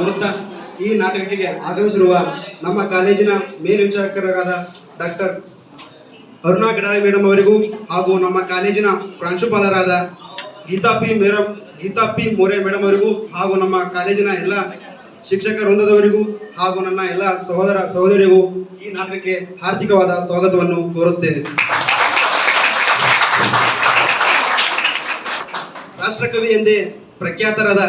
ಕೋರುತ್ತಾ ಈ ನಾಟಕಕ್ಕೆ ಆಗಮಿಸಿರುವ ನಮ್ಮ ಕಾಲೇಜಿನ ಮೇಲ್ವಿಚಾರಕರಾದ ಡಾಕ್ಟರ್ ಅರುಣಾ ಗಡಾಳಿ ಮೇಡಮ್ ಅವರಿಗೂ ಹಾಗೂ ನಮ್ಮ ಕಾಲೇಜಿನ ಪ್ರಾಂಶುಪಾಲರಾದ Geeta P madam Geeta P More madam ಅವರಿಗೂ ಹಾಗೂ ನಮ್ಮ ಕಾಲೇಜಿನ ಎಲ್ಲ ಶಿಕ್ಷಕ ವೃಂದದವರಿಗೂ ಹಾಗೂ ನನ್ನ ಎಲ್ಲ ಸಹೋದರ ಸಹೋದರಿಗೂ ಈ ನಾಟಕಕ್ಕೆ ಹಾರ್ದಿಕವಾದ ಸ್ವಾಗತವನ್ನು ಕೋರುತ್ತೇನೆ. ರಾಷ್ಟ್ರಕವಿ ಎಂದೇ ಪ್ರಖ್ಯಾತರಾದ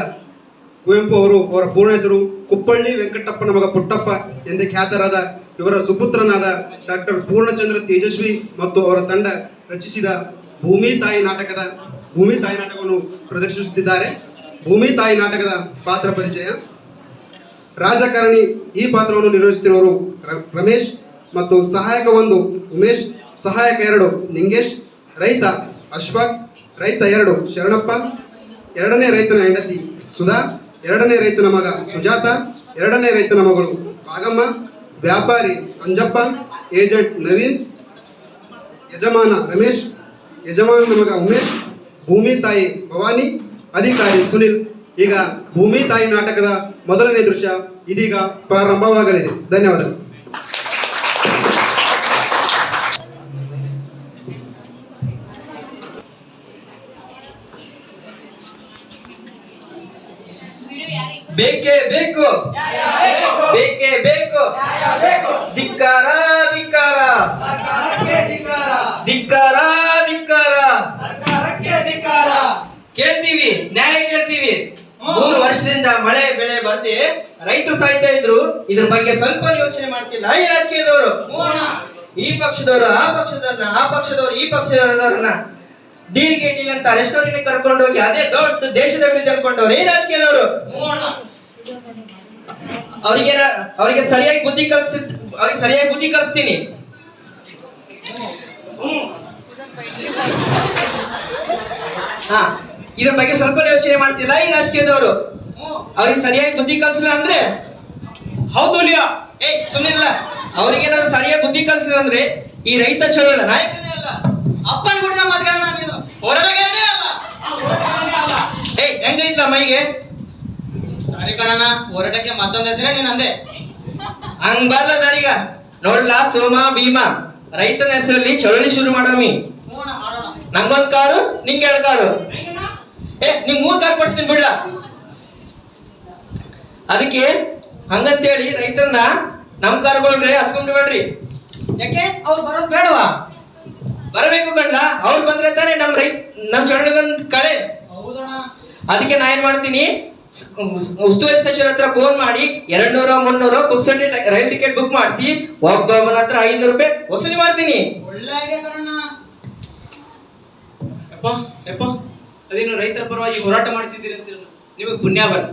ಕುವೆಂಪು ಅವರು ಅವರ ಪೂರ್ಣ ಹೆಸರು ಕುಪ್ಪಳ್ಳಿ ವೆಂಕಟಪ್ಪನ ಮಗ ಪುಟ್ಟಪ್ಪ ಎಂದೇ ಖ್ಯಾತರಾದ ಇವರ ಸುಪುತ್ರನಾದ ಡಾಕ್ಟರ್ ಪೂರ್ಣಚಂದ್ರ ತೇಜಸ್ವಿ ಮತ್ತು ಅವರ ತಂಡ ರಚಿಸಿದ ಭೂಮಿ ತಾಯಿ ನಾಟಕದ ಭೂಮಿ ತಾಯಿ ನಾಟಕವನ್ನು ಪ್ರದರ್ಶಿಸುತ್ತಿದ್ದಾರೆ. ಭೂಮಿ ತಾಯಿ ನಾಟಕದ ಪಾತ್ರ ಪರಿಚಯ. ರಾಜಕಾರಣಿ ಈ ಪಾತ್ರವನ್ನು ನಿರ್ವಹಿಸುತ್ತಿರುವವರು ರಮೇಶ್ ಮತ್ತು ಸಹಾಯಕ ಒಂದು ಉಮೇಶ್, ಸಹಾಯಕ ಎರಡು ನಿಂಗೇಶ್ ರೈತ ಅಶ್ಫಾಕ್ ರೈತ ಎರಡು ಶರಣಪ್ಪ, ಎರಡನೇ ರೈತನ ಹೆಂಡತಿ ಸುಧಾ ಎರಡನೇ ರೈತನ ಮಗ ಸುಜಾತ, ಎರಡನೇ ರೈತನ ಮಗಳು ಭಾಗಮ್ಮ ವ್ಯಾಪಾರಿ ಅಂಜಪ್ಪ, ಏಜೆಂಟ್ ನವೀನ್, ಯಜಮಾನ ರಮೇಶ್, ಯಜಮಾನನ ಮಗ ಉಮೇಶ್, ಭೂಮಿ ತಾಯಿ ಭವಾನಿ, ಅಧಿಕಾರಿ ಸುನಿಲ್. ಈಗ ಭೂಮಿ ತಾಯಿ ನಾಟಕದ ಮೊದಲನೇ ದೃಶ್ಯ ಇದೀಗ ಪ್ರಾರಂಭವಾಗಲಿದೆ. ಧನ್ಯವಾದಗಳು. ಬೇಕೇ ಬೇಕು. ಬೇಕೇ ಬೇಕು. ಧಿಕ್ಕಾರ ಧಿಕ್ಕಾರ. ಧಿಕ್ಕಾರ ಧಿಕ್ಕಾರ. ಕೇಳ್ತೀವಿ, ನ್ಯಾಯ ಕೇಳ್ತೀವಿ. ಮೂರು ವರ್ಷದಿಂದ ಮಳೆ, ಬೆಳೆ ಬರ್ದೆ ರೈತರು ಸಾಯ್ತಾ ಇದ್ರು. ಇದ್ರ ಬಗ್ಗೆ ಸ್ವಲ್ಪ ಯೋಚನೆ ಮಾಡ್ತಿಲ್ಲ. ಈ ರಾಜಕೀಯದವರು? ಈ ಪಕ್ಷದವರು, ಆ ಪಕ್ಷದವ್ರನ್ನ, ಆ ಪಕ್ಷದವರು, ಈ ಪಕ್ಷದವರನ್ನ ಡೀಲ್ಗೆ ಗೇಟಿಲ್ ಅಂತ ರೆಸ್ಟೋರೆಂಟ್ ಕರ್ಕೊಂಡು ಹೋಗಿ ಅದೇ ದೊಡ್ಡ ದೇಶದ ವಿರುದ್ಧ ಅನ್ಕೊಂಡವ್ರು ಈ ರಾಜಕೀಯದವರು? ಅವರಿಗೆ ಅವರಿಗೆ ಸರಿಯಾಗಿ ಬುದ್ಧಿ ಕಲಿಸ್ ಅವ್ರಿಗೆ ಸರಿಯಾಗಿ ಬುದ್ಧಿ ಕಲಿಸ್ತೀನಿ. ಹಾ ಇದ್ರ ಬಗ್ಗೆ ಸ್ವಲ್ಪ ಯೋಚನೆ ಮಾಡ್ತಿಲ್ಲ ಈ ರಾಜಕೀಯದವರು. ಅವ್ರಿಗೆ ಸರಿಯಾಗಿ ಬುದ್ಧಿ ಕಲಿಸಿಲ್ಲ ಅಂದ್ರೆ? ಹೌದು ಲಿಯಾ. ಏ ಸುಮ್ಮನಿಲ್ಲ ಅವ್ರಿಗೆ ಏನಾದ್ರು ಸರಿಯಾಗಿ ಬುದ್ಧಿ ಕಲಿಸಿಲ್ಲ ಅಂದ್ರೆ ಈ ರೈತ ಚಳವಳ ನಾಯಕನೇ ಅಲ್ಲ. ಅಪ್ಪನ ಕೂಡ ಮದ್ಗಣ್ಣ ನೀನು ಹೊರಡಗೇನೆ ಅಲ್ಲ? ಏಯ್ ಹೆಂಗೈತ್ಲ ಮೈಗೆ? ಸಾರಿ ಕಣಣ್ಣ ಹೊರಟಕ್ಕೆ ಮತ್ತೊಂದು ಹೆಸರೇ ನೀನ್ ಅಂದೆ. ಹಂಗ್ ಬರ್ಲದಾರೀಗ ನೋಡ್ಲಾ ಸೋಮ ಭೀಮ ರೈತನ ಹೆಸರಲ್ಲಿ ಚಳವಳಿ ಶುರು ಮಾಡಮಿ. ನಂಗೊಂದ್ ಕಾರು ನಿಂಗೆ ಎರಡು ಕಾರು ಏ ನಿಮ್ ಮೂರ್ ಕಾರ್ ಕೊಡ್ಸ್ತೀನಿ ಬಿಡ್ಲ. ಅದಕ್ಕೆ ಹಂಗಂತೇಳಿ ರೈತರನ್ನ ನಮ್ ಕಾರುಗಳ್ರೆ ಹಸ್ಕೊಂಡ್ ಬೇಡ್ರಿ. ಯಾಕೆ? ಅವ್ರು ಬರೋದ್ ಬೇಡವಾ? ಬರಬೇಕು ಕಣ್ಲ ಅವ್ರು ಬಂದ್ರೆ ತಾನೇ ನಮ್ ರೈತ ನಮ್ ಚಳವಳಿಗೊಂದ್ ಕಳೆ. ಹೌದಣ್ಣ. ಅದಕ್ಕೆ ನಾ ಏನ್ ಮಾಡ್ತೀನಿ? ಉಸ್ತುವಾರಿ ಸಚಿವರ ಹತ್ರ ಫೋನ್ ಮಾಡಿ ಎರಡ್ ನೂರ ಮುನ್ನೂರ ರೈಲ್ ಟಿಕೆಟ್ ಬುಕ್ ಮಾಡಿಸಿ ಒಬ್ಬೊಬ್ಬನ ಹತ್ರ ಐನೂರು ರೂಪಾಯಿ ವಸೂಲಿ ಮಾಡ್ತೀನಿ. ಅದೇನು ರೈತರ ಪರವಾಗಿ ಹೋರಾಟ ಮಾಡ್ತಿದ್ದೀರಿ ಅಂತ ನಿಮಗೆ ಪುಣ್ಯ ಬರ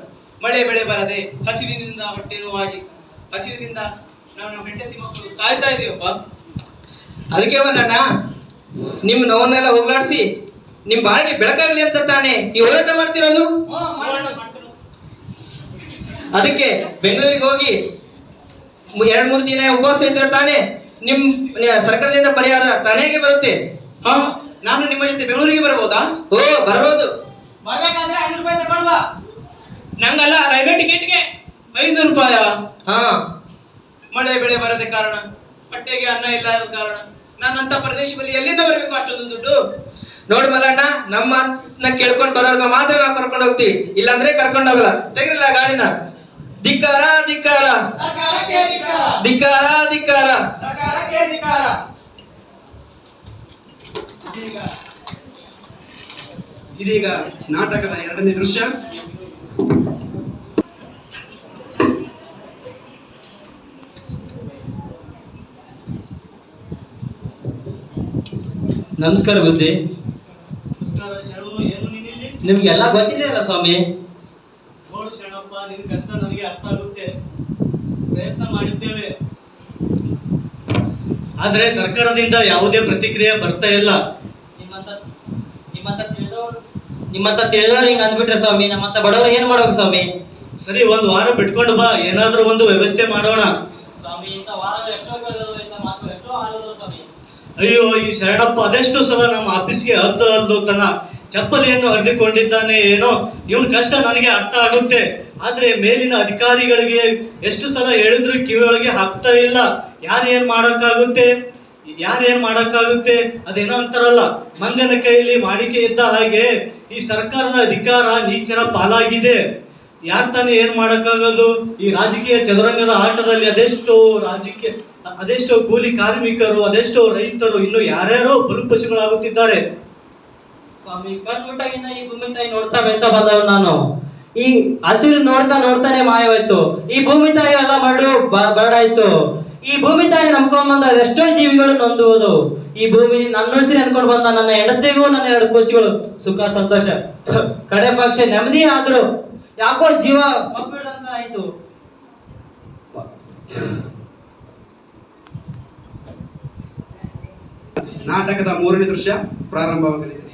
ಮಳೆ ಬೆಳೆ ಬರದೆ ಹಸಿವಿನಿಂದ ಹೊಟ್ಟೆ ನೋವಾಗಿ ಹಸಿವಿನಿಂದ ನಾವು ನಮ್ಮ ಹೆಂಡತಿ ಮಕ್ಕಳು ಸಾಯ್ತಾ ಇದೀವಪ್ಪ. ಅದಕ್ಕೆ ಮಲ್ಲಣ್ಣ ನಿಮ್ ನೋವನ್ನೆಲ್ಲ ಹೋಗ್ಲಾಡ್ಸಿ ನಿಮ್ ಬಾಳಿಗೆ ಬೆಳಕಾಗ್ಲಿ ಅಂತ ತಾನೆ ಈ ಹೋರಾಟ ಮಾಡ್ತಿರೋದು? ಅದಕ್ಕೆ ಬೆಂಗಳೂರಿಗೆ ಹೋಗಿ ಎರಡ್ ಮೂರು ದಿನ ಉಪವಾಸ ಇದ್ರೆ ತಾನೆ ನಿಮ್ ಸರ್ಕಾರದಿಂದ ಪರಿಹಾರ ತಾನೇಗೆ ಬರುತ್ತೆ. ಹಾ ನಾನು ನಿಮ್ಮ ಜೊತೆ ಬೆಂಗಳೂರಿಗೆ ಬರಬಹುದಾ ಓ ಬರಬಹುದು ಬರ್ಬೇಕಾದ್ರೆ ಐನೂರು ರೂಪಾಯಿ ತಗೊಳ್ವ ನಂಗಲ್ಲ ರೈಲ್ವೆ ಟಿಕೆಟ್ಗೆ ಐನೂರು ರೂಪಾಯ. ಹಾ. ಮಳೆ ಬೆಳೆ ಬರದೆ ಕಾರಣ ಹೊಟ್ಟೆಗೆ ಅನ್ನ ಇಲ್ಲದ ಕಾರಣ. ನಾನಂತ ಪ್ರದೇಶದಲ್ಲಿ ಎಲ್ಲಿಂದ ಬರಬೇಕು ಅಷ್ಟೊಂದು ದುಡ್ಡು? ನೋಡಿ ಮಲ್ಲಣ್ಣ ನಮ್ಮ ನಾ ಕೇಳ್ಕೊಂಡು ಬರೋರ್ಗ ಮಾತ್ರ ನಾವು ಕರ್ಕೊಂಡು ಹೋಗ್ತೀವಿ. ಇಲ್ಲಾಂದ್ರೆ ಕರ್ಕೊಂಡು ಹೋಗಲ್ಲ. ತೆಗಿರಲ್ಲ ಗಾಡಿನ? ಧಿಕ್ಕಾರ ಧಿಕ್ಕಾರ. ಧಿಕ್ಕಾರ. ಧಿಕ್ಕಾರ ಇದೀಗ ನಾಟಕದ ಎರಡನೇ ದೃಶ್ಯ. ನಮಸ್ಕಾರ ಬುದ್ಧಿ. ನಮಸ್ಕಾರ ಶರಣು ಏನು ನಿಮ್ಗೆಲ್ಲ ಗೊತ್ತಿದೆಯಲ್ಲ ಸ್ವಾಮಿ? ನೋಡು ಶರಣಪ್ಪ ನಿನ್ ಕಷ್ಟ ನನಗೆ ಅರ್ಥ ಆಗುತ್ತೆ. ಪ್ರಯತ್ನ ಮಾಡಿದ್ದೇವೆ. ಆದರೆ ಸರ್ಕಾರದಿಂದ ಯಾವುದೇ ಪ್ರತಿಕ್ರಿಯೆ ಬರ್ತಾ ಇಲ್ಲ. ನಿಮ್ಮಂತ ನಿಮ್ಮಂತ ತಿಳಿದವ್ರು ನಿಮ್ಮಂತ ತಿಳಿದವ್ರು ಹಿಂಗ ಅಂದ್ಬಿಟ್ರೆ ಸ್ವಾಮಿ ನಮ್ಮಂತ ಬಡವ್ರು ಏನ್ ಮಾಡೋಕ್ ಸ್ವಾಮಿ? ಸರಿ ಒಂದು ವಾರ ಬಿಟ್ಕೊಂಡು ಬಾ ಏನಾದ್ರೂ ಒಂದು ವ್ಯವಸ್ಥೆ ಮಾಡೋಣ. ಸ್ವಾಮಿ ಇಂಥ ವಾರ ಎಷ್ಟೋ ಕಳೆದವು, ಇಂಥ ಮಾತು ಎಷ್ಟೋ ಆಗೋದು ಸ್ವಾಮಿ ಅಯ್ಯೋ, ಈ ಶರಣಪ್ಪ ಅದೆಷ್ಟು ಸಲ ನಮ್ಮ ಆಫೀಸ್ಗೆ ಹಲ್ದು ಹಲ್ದು ತನ್ನ ಚಪ್ಪಲಿಯನ್ನು ಹರಿದುಕೊಂಡಿದ್ದಾನೆ ಏನೋ. ಇವನ್ ಕಷ್ಟ ನನಗೆ ಅರ್ಥ ಆಗುತ್ತೆ. ಆದ್ರೆ ಮೇಲಿನ ಅಧಿಕಾರಿಗಳಿಗೆ ಎಷ್ಟು ಸಲ ಹೇಳಿದ್ರು ಕಿವಿಯೊಳಗೆ ಹಾಕ್ತಾ ಇಲ್ಲ. ಯಾರೇನ್ ಮಾಡಕ್ಕಾಗುತ್ತೆ? ಯಾರೇನ್ ಮಾಡೋಕ್ಕಾಗುತ್ತೆ? ಅದೇನೋ ಅಂತಾರಲ್ಲ. ಮಂಗನ ಕೈಯಲ್ಲಿ ಮಾಡಿಕೆ ಇದ್ದ ಹಾಗೆ ಈ ಸರ್ಕಾರದ ಅಧಿಕಾರ ನೀಚರ ಪಾಲಾಗಿದೆ. ಯಾರ್ ತಾನೇ ಏನ್ ಮಾಡೋಕ್ಕಾಗೋದು? ಈ ರಾಜಕೀಯ ಚದುರಂಗದ ಆಟದಲ್ಲಿ ಅದೆಷ್ಟು ರಾಜಕೀಯ ಅದೆಷ್ಟೋ ಕೂಲಿ ಕಾರ್ಮಿಕರು ಅದೆಷ್ಟೋ ರೈತರು ಇನ್ನು ಯಾರ್ಯಾರೋ ಬಲಿಪಶುಗಳಾಗುತ್ತಿದ್ದಾರೆ. ಸ್ವಾಮಿ ಕಣ್ಮುಟ್ಟಾಗಿಂದ ಈ ಭೂಮಿ ತಾಯಿ ನೋಡ್ತಾ ಬೆಂತ ಬಂದವ ನಾನು. ಈ ಹಸಿರು ನೋಡ್ತಾ ನೋಡ್ತಾನೆ ಮಾಯವಾಯ್ತು. ಈ ಭೂಮಿ ತಾಯಿ ಎಲ್ಲ ಬ- ಬರಡಾಯ್ತು. ಈ ಭೂಮಿ ತಾಯಿ ನಂಬ್ಕೊಂಡ್ ಬಂದ ಎಷ್ಟೋ ಜೀವಿಗಳು ನೊಂದುವುದು. ಈ ಭೂಮಿ ನನ್ನ ಉಸಿರು ಅನ್ಕೊಂಡು ಬಂದ ನನ್ನ ಹೆಂಡತಿಗೂ ನನ್ನ ಎರಡು ಕೋಶಿಗಳು ಸುಖ ಸಂತೋಷ. ಕಡೆ ಪಕ್ಷ ನೆಮ್ಮದಿ ಆದ್ರು ಯಾಕೋ ಜೀವ ಮಬ್ಬಿಡಂತ ಆಯ್ತು ನಾಟಕದ ಮೂರನೇ ದೃಶ್ಯ ಪ್ರಾರಂಭವಾಗಲಿದೆ.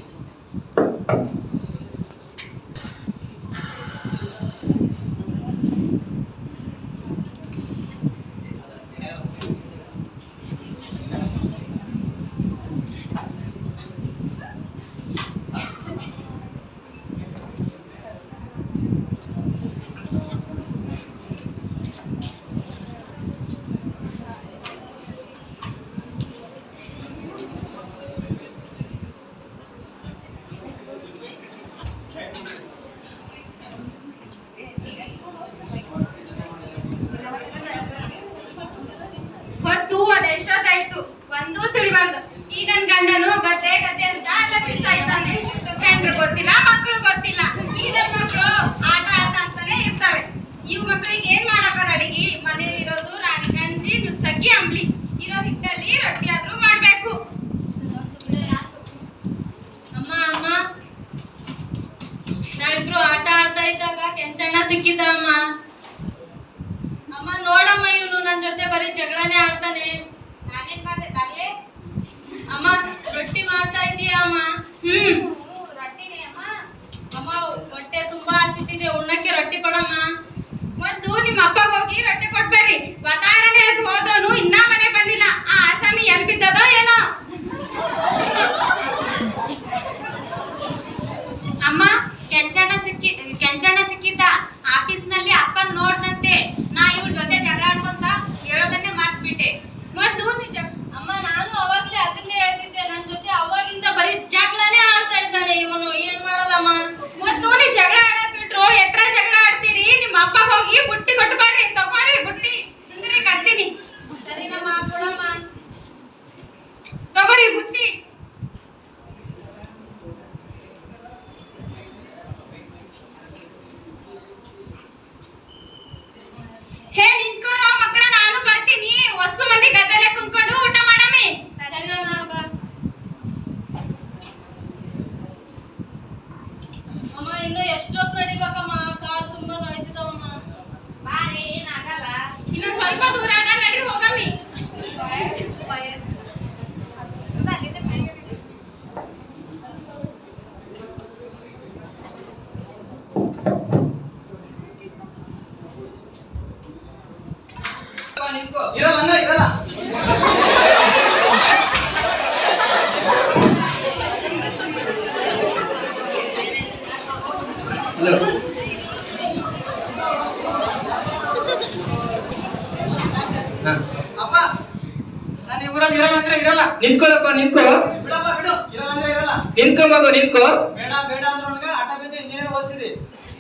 ನಿಂತ್ಕೋ. ಬೇಡ ಬೇಡ ಅಂದ್ರೆ ನನಗೆ ಆಟ ಬಿದ್ದು ಇಂಜಿನಿಯರ್ ಓದಿಸಿದಿ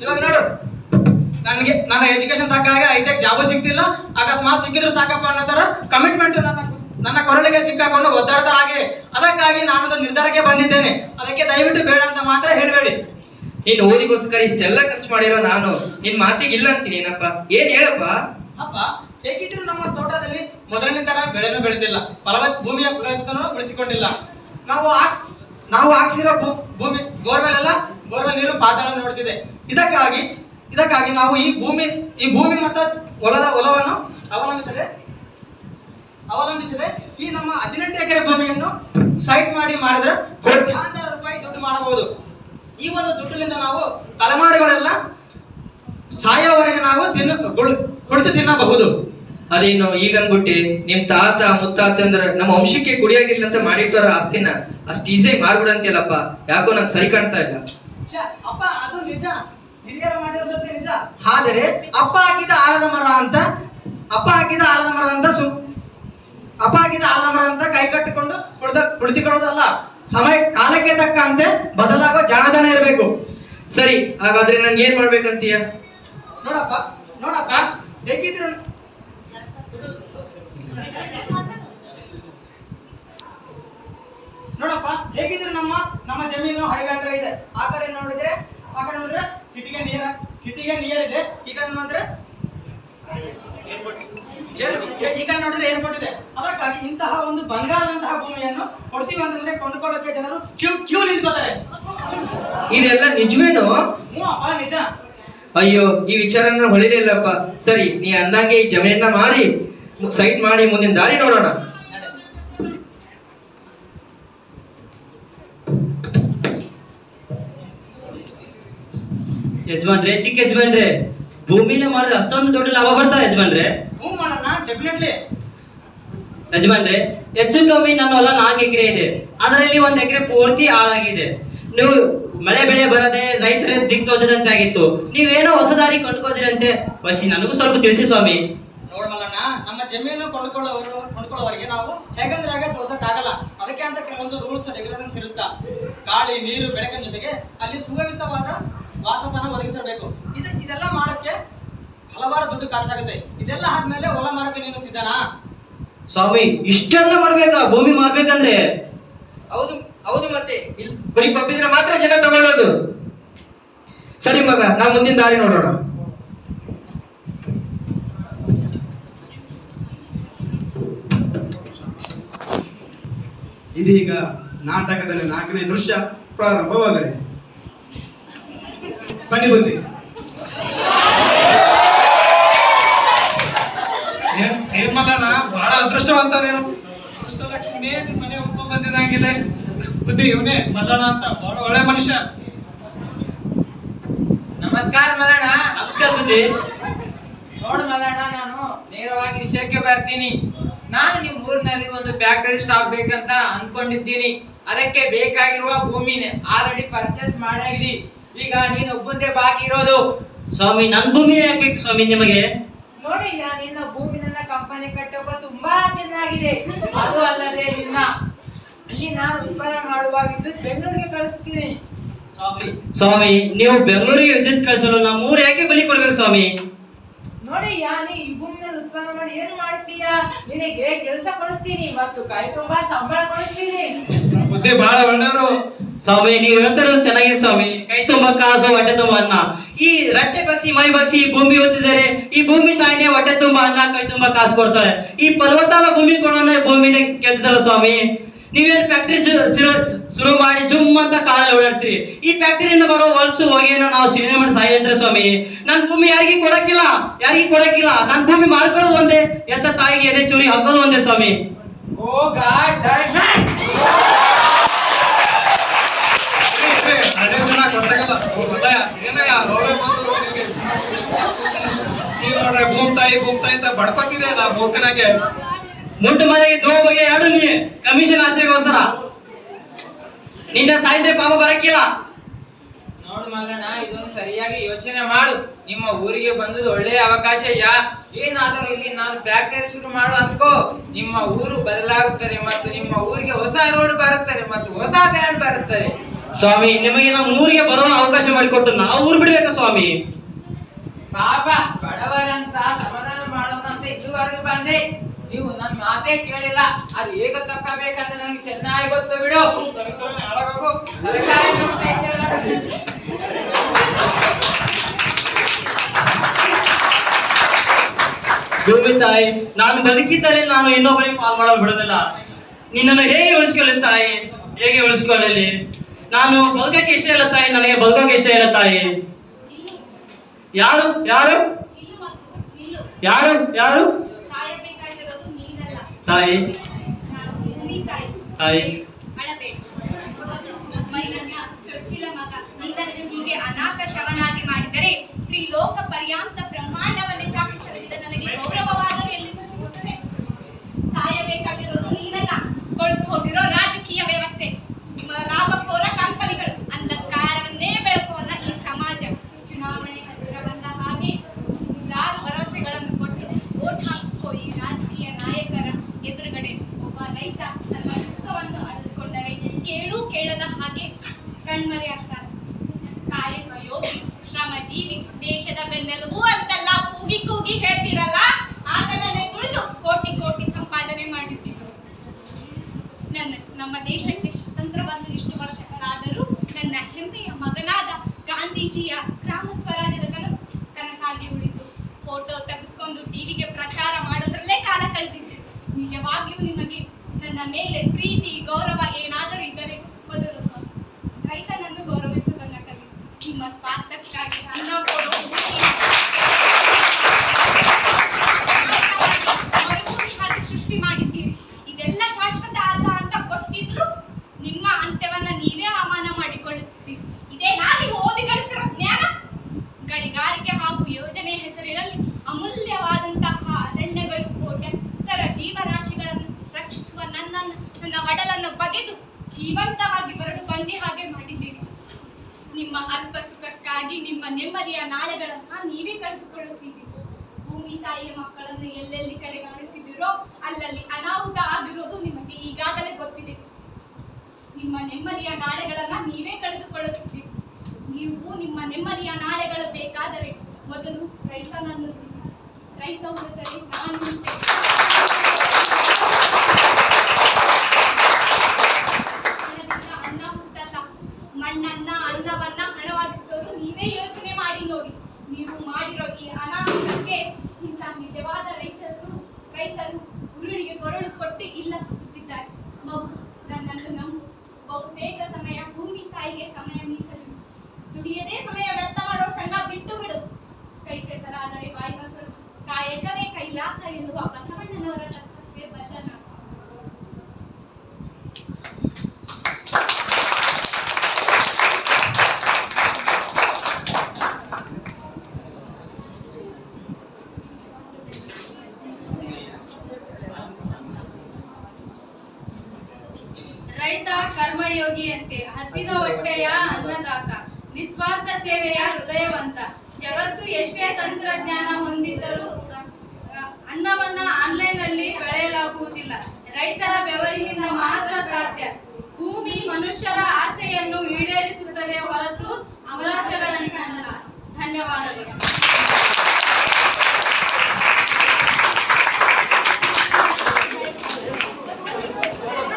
ಇವಾಗ ನೋಡು ನನಗೆ ನನ್ನ ಎಜುಕೇಶನ್ ತಕ್ಕ ಹಾಗೆ ಐಟೆಕ್ ಜಾಬ್ ಸಿಗ್ತಿಲ್ಲ. ಅಕಸ್ಮಾತ್ ಸಿಕ್ಕಿದ್ರು ಸಾಕಪ್ಪ ಅನ್ನೋ ತರ ಕಮಿಟ್ಮೆಂಟ್ ನನ್ನ ನನ್ನ ಕೊರಳಿಗೆ ಸಿಕ್ಕಾಕೊಂಡು ಹಾಗೆ. ಅದಕ್ಕಾಗಿ ನಾನೊಂದು ನಿರ್ಧಾರಕ್ಕೆ ಬಂದಿದ್ದೇನೆ. ಅದಕ್ಕೆ ದಯವಿಟ್ಟು ಬೇಡ ಅಂತ ಮಾತ್ರ ಹೇಳಬೇಡಿ. ನೀನ್ ಓದಿಗೋಸ್ಕರ ಇಷ್ಟೆಲ್ಲ ಖರ್ಚು ಮಾಡಿರೋ ನಾನು ನಿನ್ ಮಾತಿಗೆ ಇಲ್ಲ ಅಂತೀನಿ ಏನಪ್ಪ? ಏನ್ ಹೇಳಪ್ಪ? ಅಪ್ಪ ಹೇಗಿದ್ರು ನಮ್ಮ ತೋಟದಲ್ಲಿ ಮೊದಲನೇ ತರ ಬೆಳೆನೂ ಬೆಳೆದಿಲ್ಲ. ಫಲವತ್ ಭೂಮಿಯ ಫಲವತ್ತನ್ನು ಉಳಿಸಿಕೊಂಡಿಲ್ಲ. ನಾವು ಹಾಕ್ ನಾವು ಹಾಕ್ಸಿರೋ ಭೂ- ಭೂಮಿ ಬೋರ್ವೆಲ್ ಎಲ್ಲ ಬೋರ್ವೆಲ್ ನೀರು ಪಾತಾಳ ನೋಡ್ತಿದೆ. ಇದಕ್ಕಾಗಿ ಇದಕ್ಕಾಗಿ ನಾವು ಈ ಭೂಮಿ ಈ ಭೂಮಿ ಮತ್ತು ಹೊಲದ ಹೊಲವನ್ನು ಅವಲಂಬಿಸದೆ ಅವಲಂಬಿಸದೆ ಈ ನಮ್ಮ ಹದಿನೆಂಟು ಎಕರೆ ಭೂಮಿಯನ್ನು ಸೈಟ್ ಮಾಡಿ ಮಾಡಿದ್ರೆ ಕೋಟ್ಯಾಂತರ ರೂಪಾಯಿ ದುಡ್ಡು ಮಾಡಬಹುದು. ಈ ಒಂದು ದುಡ್ಡಿನಿಂದ ನಾವು ತಲೆಮಾರುಗಳೆಲ್ಲ ಸಾಯೋವರೆಗೆ ನಾವು ತಿನ್ನ ಕುಳ್- ಕುಳಿತು ತಿನ್ನಬಹುದು. ಅದೇನು ಈಗ ಅನ್ಬಿಟ್ಟಿ ನಿಮ್ ತಾತ ಮುತ್ತಾತ ಅಂದ್ರ ನಮ್ಮ ವಂಶಕ್ಕೆ ಕುಡಿಯಾಗಿಲ್ಲ ಅಂತ ಮಾಡಿಟ್ಟವ್ರ ಆಸ್ತಿನ ಅಷ್ಟ್ ಈಸಿ ಮಾರ್ಬಿಡಂತಿಲ್ಲಪ್ಪ ಯಾಕೋ ನಂಗೆ ಸರಿ ಕಾಣ್ತಾ ಇಲ್ಲ. ಅಪ್ಪ ಅದು ನಿಜ. ಹಿರಿಯರ ಮಾಡಿದ ಸತ್ಯ ನಿಜ. ಆದರೆ ಅಪ್ಪ ಹಾಕಿದ ಆಲದ ಮರ ಅಂತ ಅಪ್ಪ ಹಾಕಿದ ಆಲದ ಮರ ಅಂತ ಸು ಅಪ್ಪ ಹಾಕಿದ ಆಲದ ಮರ ಅಂತ ಕೈ ಕಟ್ಟಿಕೊಂಡು ಕುಳಿತ ಕುಳಿತುಕೊಳ್ಳೋದಲ್ಲ ಸಮಯ ಕಾಲಕ್ಕೆ ತಕ್ಕಂತೆ ಬದಲಾಗೋ ಜಾಣದಣ ಇರಬೇಕು. ಸರಿ ಹಾಗಾದ್ರೆ ನನ್ಗೆ ಏನ್ ಮಾಡ್ಬೇಕಂತೀಯ? ನೋಡಪ್ಪ ನೋಡಪ್ಪ ಹೇಗಿದ್ರು ನೋಡಪ್ಪ ಹೇಗಿದ್ರು ನಮ್ಮ ನಮ್ಮ ಜಮೀನು ಹೈವೇ ಹತ್ರ ಇದೆ. ಆ ಕಡೆ ನೋಡಿದ್ರೆ ಆ ಕಡೆ ನೋಡಿದ್ರೆ ಸಿಟಿಗೆ ನಿಯರ್ ಸಿಟಿಗೆ ನಿಯರ್ ಇದೆ. ಈ ಕಡೆ ನೋಡಿದ್ರೆ ಈ ಕಡೆ ನೋಡಿದ್ರೆ ಏರ್ಪೋರ್ಟ್ ಇದೆ. ಅದಕ್ಕಾಗಿ ಇಂತಹ ಒಂದು ಬಂಗಾರದಂತಹ ಭೂಮಿಯನ್ನು ಕೊಡ್ತೀವಿ ಅಂತಂದ್ರೆ ಕೊಂಡ್ಕೊಳ್ಳೋಕೆ ಜನರು ಕ್ಯೂ ಕ್ಯೂ ನಿಂತ್ಕೋತಾರೆ ಇದೆಲ್ಲ ನಿಜವೇನು? ಹ್ಞೂ ಅಪ್ಪ ನಿಜ. ಅಯ್ಯೋ ಈ ವಿಚಾರ ಹೊಳಿಲೇ ಇಲ್ಲಪ್ಪ ಸರಿ ನೀ ಅಂದಂಗೆ ಈ ಜಮೀನನ್ನ ಮಾರಿ. ಸೈಟ್ ಮಾಡಿ ಮುಂದಿನ ದಾರಿ ನೋಡೋಣ. ಯಜಮಾನ್ರೆ ಚಿಕ್ಕ ಯಜಮಾನ್ರೆ ಭೂಮಿನ ಮಾಡಿದ್ರೆ ಅಷ್ಟೊಂದು ದೊಡ್ಡ ಲಾಭ ಬರ್ತಾ ಯಜಮಾನ್ರೆ? ಹ್ಞೂ ಮಾಡೋಣ ಡೆಫಿನೆಟ್ಲಿ ಯಜಮಾನ್ರೆ ಹೆಚ್ಚು ಕಮ್ಮಿ ನನ್ನ ಹೊಲ ನಾಲ್ಕು ಎಕರೆ ಇದೆ. ಅದರಲ್ಲಿ ಒಂದ್ ಎಕರೆ ಪೂರ್ತಿ ಹಾಳಾಗಿದೆ. ನೀವು ಮಳೆ ಬೆಳೆ ಬರದೆ ರೈತರ ದಿಕ್ ತೋಚದಂತಾಗಿತ್ತು ನೀವೇನೋ ಹೊಸ ದಾರಿ ಕಂಡುಕೋದಿರಂತೆ ವಸಿ ನನಗೂ ಸ್ವಲ್ಪ ತಿಳಿಸಿ ಸ್ವಾಮಿ. ನಮ್ಮ ಜಮೀನು ಕೊಂಡ್ಕೊಳ್ಳೋರು ಕೊಂಡ್ಕೊಳ್ಳೋವರಿಗೆ ನಾವು ಹೇಗಂದ್ರೆ ಹಾಗೆ ತೋರ್ಸಕ್ಕಾಗಲ್ಲ. ಅದಕ್ಕೆ ಅಂತ ಕೆಲವೊಂದು ರೂಲ್ಸ್ ರೆಗ್ಯುಲೇಷನ್ಸ್ ಇರುತ್ತಾ? ಗಾಳಿ ನೀರು ಬೆಳಕಿನ ಜೊತೆಗೆ ಅಲ್ಲಿ ಸುವ್ಯವಸ್ಥಿತವಾದ ವಾಸಸ್ಥಾನ ಒದಗಿಸಬೇಕು. ಇದು ಇದೆಲ್ಲ ಮಾಡೋಕ್ಕೆ ಹಲವಾರು ದುಡ್ಡು ಖರ್ಚಾಗುತ್ತೆ. ಇದೆಲ್ಲ ಆದ್ಮೇಲೆ ಹೊಲ ಮಾರಕ್ಕೆ ನೀನು ಸಿದ್ಧನಾ? ಸ್ವಾಮಿ ಇಷ್ಟೆಲ್ಲ ಮಾಡ್ಬೇಕಾ? ಭೂಮಿ ಮಾರ್ಬೇಕಂದ್ರೆ? ಹೌದು ಹೌದು ಮತ್ತೆ. ಇಲ್ಲಿ ಗುರಿ ಕೊಬ್ಬಿದ್ರೆ ಮಾತ್ರ ಜನ ತಗೊಳ್ಳೋದು. ಸರಿ ಮಗ ನಾವು ಮುಂದಿನ ದಾರಿ ನೋಡೋಣ. ಇದೀಗ ನಾಟಕದಲ್ಲಿ ನಾಲ್ಕನೇ ದೃಶ್ಯ ಪ್ರಾರಂಭವಾಗಲಿದೆ ಬನ್ನಿ ಬಂದಿ ಏನ್ ಏನ್ ಮಲ್ಲಣ್ಣ ಬಹಳ ಅದೃಷ್ಟವಂತ ನೀನು ಅಷ್ಟಲಕ್ಷ್ಮಿ ಮನೆ ಹುಡ್ಕೊಂಡ್ ಬಂದಿದಂಗಿದೆ ಬುದ್ಧಿ ಇವನೇ ಮಲ್ಲಣ ಅಂತ ಬಹಳ ಒಳ್ಳೆ ಮನುಷ್ಯ. ನಮಸ್ಕಾರ ಮಲಣ್ಣ ನಮಸ್ಕಾರ ಬುದ್ಧಿ ನೋಡು ಮಲಣ್ಣ ನಾನು ನೇರವಾಗಿ ವಿಷಯಕ್ಕೆ ಬರ್ತೀನಿ. ನಾನು ನಿಮ್ಮ ಊರಿನಲ್ಲಿ ಒಂದು ಫ್ಯಾಕ್ಟರಿ ಸ್ಟಾಪ್ ಬೇಕಂತ ಅನ್ಕೊಂಡಿದ್ದೀನಿ. ಅದಕ್ಕೆ ಬೇಕಾಗಿರುವ ಭೂಮಿನೇ ಆಲ್ರೆಡಿ ಪರ್ಚೇಸ್ ಮಾಡಾಗಿದೆ ಈಗ ನೀನು ಒಬ್ಬಂದೇ ಬಾಕಿ ಇರೋದು. ಸ್ವಾಮಿ ನನ್ನ ಭೂಮಿ ಯಾಕೆ ಸ್ವಾಮಿ ನಿಮಗೆ? ನೋಡಿ ನಿನ್ನ ಭೂಮಿನ ಕಂಪನಿ ಕಟ್ಟೋಕ ತುಂಬಾ ಚೆನ್ನಾಗಿದೆ. ಅದು ಅಲ್ಲದೆ ನಿನ್ನ ಇಲ್ಲಿ ನಾನು ಉತ್ಪನ್ನ ಮಾಡುವ ವಿದ್ಯುತ್ ಬೆಂಗಳೂರಿಗೆ ಕಳಿಸ್ತೀನಿ. ಸ್ವಾಮಿ ಸ್ವಾಮಿ ನೀವು ಬೆಂಗಳೂರಿಗೆ ವಿದ್ಯುತ್ ಕಳಿಸಲು ನಮ್ಮ ಊರು ಯಾಕೆ ಬಲಿ ಕೊಡ್ಬೇಕು ಸ್ವಾಮಿ? ನೋಡಿ ಯಾನಿ, ಈ ಭೂಮಿನಲ್ಲಿ ಉತ್ಪನ್ನ ಮಾಡಿ ಏನು ಮಾಡ್ತೀಯಾ? ನಿನಗೆ ಕೆಲಸ ಕೊಡಿಸ್ತೀನಿ ಮತ್ತು ಕೈ ತುಂಬಾ ಸಂಬಳ ಕೊಡಿಸ್ತೀನಿ. ಬುದ್ಧಿ ಬಹಳ ಒಳ್ಳೆಯವರು. ಸ್ವಾಮಿ, ನೀವು ಹೇಳ್ತಾರ ಚೆನ್ನಾಗಿದೆ ಸ್ವಾಮಿ. ಕೈ ತುಂಬ ಕಾಸು, ಹೊಟ್ಟೆ ತುಂಬ ಅನ್ನ. ಈ ರಟ್ಟೆ ಪಕ್ಷಿ, ಮೈ ಪಕ್ಷಿ ಭೂಮಿ ಹೊತ್ತಿದ್ದಾರೆ. ಈ ಭೂಮಿ ತಾಯಿನೇ ಹೊಟ್ಟೆ ತುಂಬ ಅನ್ನ, ಕೈ ತುಂಬ ಕಾಸು ಕೊಡ್ತಾಳೆ. ಈ ಫಲವತ್ತಾದ ಭೂಮಿ ಕೊಡೋಣ ಭೂಮಿನೇ ಕೆತ್ತಿದಳ ಸ್ವಾಮಿ. ನೀವೇನ್ ಫ್ಯಾಕ್ಟ್ರಿ ಶುರು ಮಾಡಿ ಜುಮ್ ಅಂತ ಕಾಲಲ್ಲಿ ಓಡಾಡ್ತೀರಿ ಈ ಫ್ಯಾಕ್ಟರಿಯಿಂದ ಬರೋ ಹೊಲಸು ಹೊಗೆನ ನಾವು ಸೇವನೆ ಮಾಡಿ ಸಾಯಿ ಸ್ವಾಮಿ. ನನ್ ಭೂಮಿ ಯಾರಿಗೂ ಕೊಡಕ್ಕಿಲ್ಲ. ಯಾರಿಗೂ ಕೊಡಕ್ಕಿಲ್ಲ. ನನ್ ಭೂಮಿ ಮಾರ್ಕೊಳ್ಳೋದು ಒಂದೇ. ಎತ್ತ ತಾಯಿಗೆ ಎದೆ ಚೂರಿ ಹಾಕೋದು ಒಂದೇ ಸ್ವಾಮಿ. ಓ ಗಾಡ್ ಭೂಮ್ ತಾಯಿ ಭೂಮ್ ತಾಯಿ ಅಂತ ಬಡ್ಕೊತಿದೆ ನಾ ಮೂರ್ತಿನಾಗೆ ಮುಟ್ಟು ಮನೆಗೆ ದೋ ಬಗೆ ಎರಡು ನೀ ಕಮಿಷನ್ ಆಸೆಗೋಸ್ಕರ. ನಿನ್ನ ಸಾಯಿಸಿದೆ ಪಾಪ ಬರಕ್ಕಿಲ್ಲ ನೋಡು ಮಗನ ಇದೊಂದು ಸರಿಯಾಗಿ ಯೋಚನೆ ಮಾಡು. ನಿಮ್ಮ ಊರಿಗೆ ಬಂದದ್ದು ಒಳ್ಳೆಯ ಅವಕಾಶ ಯಾ? ಏನಾದರೂ ಇಲ್ಲಿ ನಾನು ಫ್ಯಾಕ್ಟರಿ ಶುರು ಮಾಡು ಅಂದ್ಕೋ. ನಿಮ್ಮ ಊರು ಬದಲಾಗುತ್ತದೆ ಮತ್ತು ನಿಮ್ಮ ಊರಿಗೆ ಹೊಸ ರೋಡ್ ಬರುತ್ತದೆ ಮತ್ತು ಹೊಸ ಬ್ಯಾಂಡ್ ಬರುತ್ತದೆ. ಸ್ವಾಮಿ ನಿಮಗೆ ನಮ್ಮ ಊರಿಗೆ ಬರೋಣ ಅವಕಾಶ ಮಾಡಿಕೊಟ್ಟು ನಾವು ಊರು ಬಿಡ್ಬೇಕಾ ಸ್ವಾಮಿ? ಪಾಪ ಬಡವರಂತ ಸಮಾಧಾನ ಮಾಡೋಣ ಅಂತ ಇದುವರೆಗೂ ಬಂದೆ. ನೀವು ನನ್ನ ಮಾತೇ ಕೇಳಿಲ್ಲ. ಅದು ಹೇಗೆ ತಕ್ಕಬೇಕಂತ ನನಗೆ ಚೆನ್ನಾಗಿ ಗೊತ್ತು ಬಿಡು. ಭೂಮಿ ತಾಯಿ ನಾನು ಬದುಕಿದ್ದರೆ ನಾನು ಇನ್ನೊಬ್ಬರಿಗೆ ಪಾಲ್ ಮಾಡಲು ಬಿಡೋದಿಲ್ಲ ನಿನ್ನನ್ನು ಹೇಗೆ ಉಳಿಸ್ಕೊಳ್ಳಿ ತಾಯಿ? ಹೇಗೆ ಉಳಿಸ್ಕೊಳ್ಳಲಿ? ನಾನು ಬದುಕಕ್ಕೆ ಇಷ್ಟ ಇಲ್ಲ ತಾಯಿ ನನಗೆ ಬದುಕಕ್ಕೆ ಇಷ್ಟ ಇಲ್ಲ ತಾಯಿ. ಯಾರು? ಯಾರು? ಯಾರು? ಯಾರು? ತಾಯಿ ತಾಯಿ ಚೊಚ್ಚಿಲ ಮಗ ನಿನ್ನನ್ನು ಹೀಗೆ ಅನಾಥ ಶವನಾಗಿ ಮಾಡಿದರೆ ತ್ರಿಲೋಕ ಪರ್ಯಾಂತ ಬ್ರಹ್ಮಾಂಡವನ್ನೇ ಸಾಗಿಸಲಿದೆ ನನಗೆ ಗೌರವವಾದರೂ ಎಲ್ಲಿಂದ ಸಿಗುತ್ತದೆ ಸಾಯಬೇಕಾಗಿರೋದು ನೀನಲ್ಲ ಕೊಳತು ಹೋಗಿರೋ ರಾಜಕೀಯ ವ್ಯವಸ್ಥೆ ಲಾಭಕೋರ ಕಂಪನಿಗಳು ಅಂಧಕಾರವನ್ನೇ ಬೆಳೆಸುವಲ್ಲ ಈ ಸಮಾಜ ಚುನಾವಣೆ ಹತ್ತಿರ ಬಂದ ಹಾಗೆ ಭರವಸೆಗಳನ್ನು ಕೊಟ್ಟು ಓಟ್ second variable ನಿಮ್ಮ ಅಲ್ಪ ಸುಖಕ್ಕಾಗಿ ನಿಮ್ಮ ನೆಮ್ಮದಿಯ ನಾಳೆಗಳನ್ನ ನೀವೇ ಕಳೆದುಕೊಳ್ಳುತ್ತಿದ್ದೀರಿ ಭೂಮಿ ತಾಯಿಯ ಮಕ್ಕಳನ್ನು ಎಲ್ಲೆಲ್ಲಿ ಕಡೆಗಣಿಸಿದಿರೋ ಅಲ್ಲಲ್ಲಿ ಅನಾಹುತ ಆಗಿರೋದು ನಿಮಗೆ ಈಗಾಗಲೇ ಗೊತ್ತಿದೆ. ನಿಮ್ಮ ನೆಮ್ಮದಿಯ ನಾಳೆಗಳನ್ನ ನೀವೇ ಕಳೆದುಕೊಳ್ಳುತ್ತಿದ್ದೀರಿ ನೀವು ನಿಮ್ಮ ನೆಮ್ಮದಿಯ ನಾಳೆಗಳು ಬೇಕಾದರೆ ಮೊದಲು ರೈತನನ್ನು. ರೈತ ಹೋದರೆ ನಾನು ಉಳಿತೆ. ಹಣದಿಂದ ಅನ್ನ ಹುಟ್ಟಲ್ಲ ಮಣ್ಣನ್ನ ಅನ್ನವನ್ನ ಹಣವಾಗಿಸಿದವರು ನೀವೇ ಯೋಚನೆ ಮಾಡಿ ನೋಡಿ ನೀವು ಮಾಡಿರೋ ಈ ಅನಾಹುತಕ್ಕೆ ಇಂಥ ನಿಜವಾದ ರೈತರು ರೈತರು ಉರುಳಿಗೆ ಕೊರಳು ಕೊಟ್ಟು ಇಲ್ಲ ಕೂತಿದ್ದಾರೆ ಮಗು, ನನ್ನನ್ನು ನಂಬು. ಬಹುತೇಕ ಸಮಯ ಭೂಮಿ ತಾಯಿಗೆ ಸಮಯ ಮೀಸಲು. ದುಡಿಯದೇ ಸಮಯ ವ್ಯರ್ಥ ಮಾಡೋ ಸಂಘ ಬಿಟ್ಟು ಬಿಡು. ಕೈ ಕೆಸರಾದರೆ ಬಾಯಿ ಬಸರು. ಕಾಯಕವೇ ಕೈಲಾಸ ಎನ್ನುವ ಬಸವಣ್ಣನವರ ರೈತ ಕರ್ಮಯೋಗಿಯಂತೆ ಹಸಿದ ಹೊಟ್ಟೆಯ ಅನ್ನದಾತ. ನಿಸ್ವಾರ್ಥ ಸೇವೆಯ ಹೃದಯವಂತ. ಜಗತ್ತು ಎಷ್ಟೇ ತಂತ್ರಜ್ಞಾನ ಹೊಂದಿದ್ದರೂ ಅನ್ನವನ್ನ ಆನ್ಲೈನ್ ಅಲ್ಲಿ ಬೆಳೆಯಲಾಗುವುದಿಲ್ಲ. ರೈತರ ಬೆವರಿನಿಂದ ಮಾತ್ರ ಸಾಧ್ಯ. ಭೂಮಿ ಮನುಷ್ಯರ ಆಸೆಯನ್ನು ಈಡೇರಿಸುತ್ತದೆ ಹೊರತು ಅಮರಾಸಗಳನ್ನಲ್ಲ ಧನ್ಯವಾದಗಳು.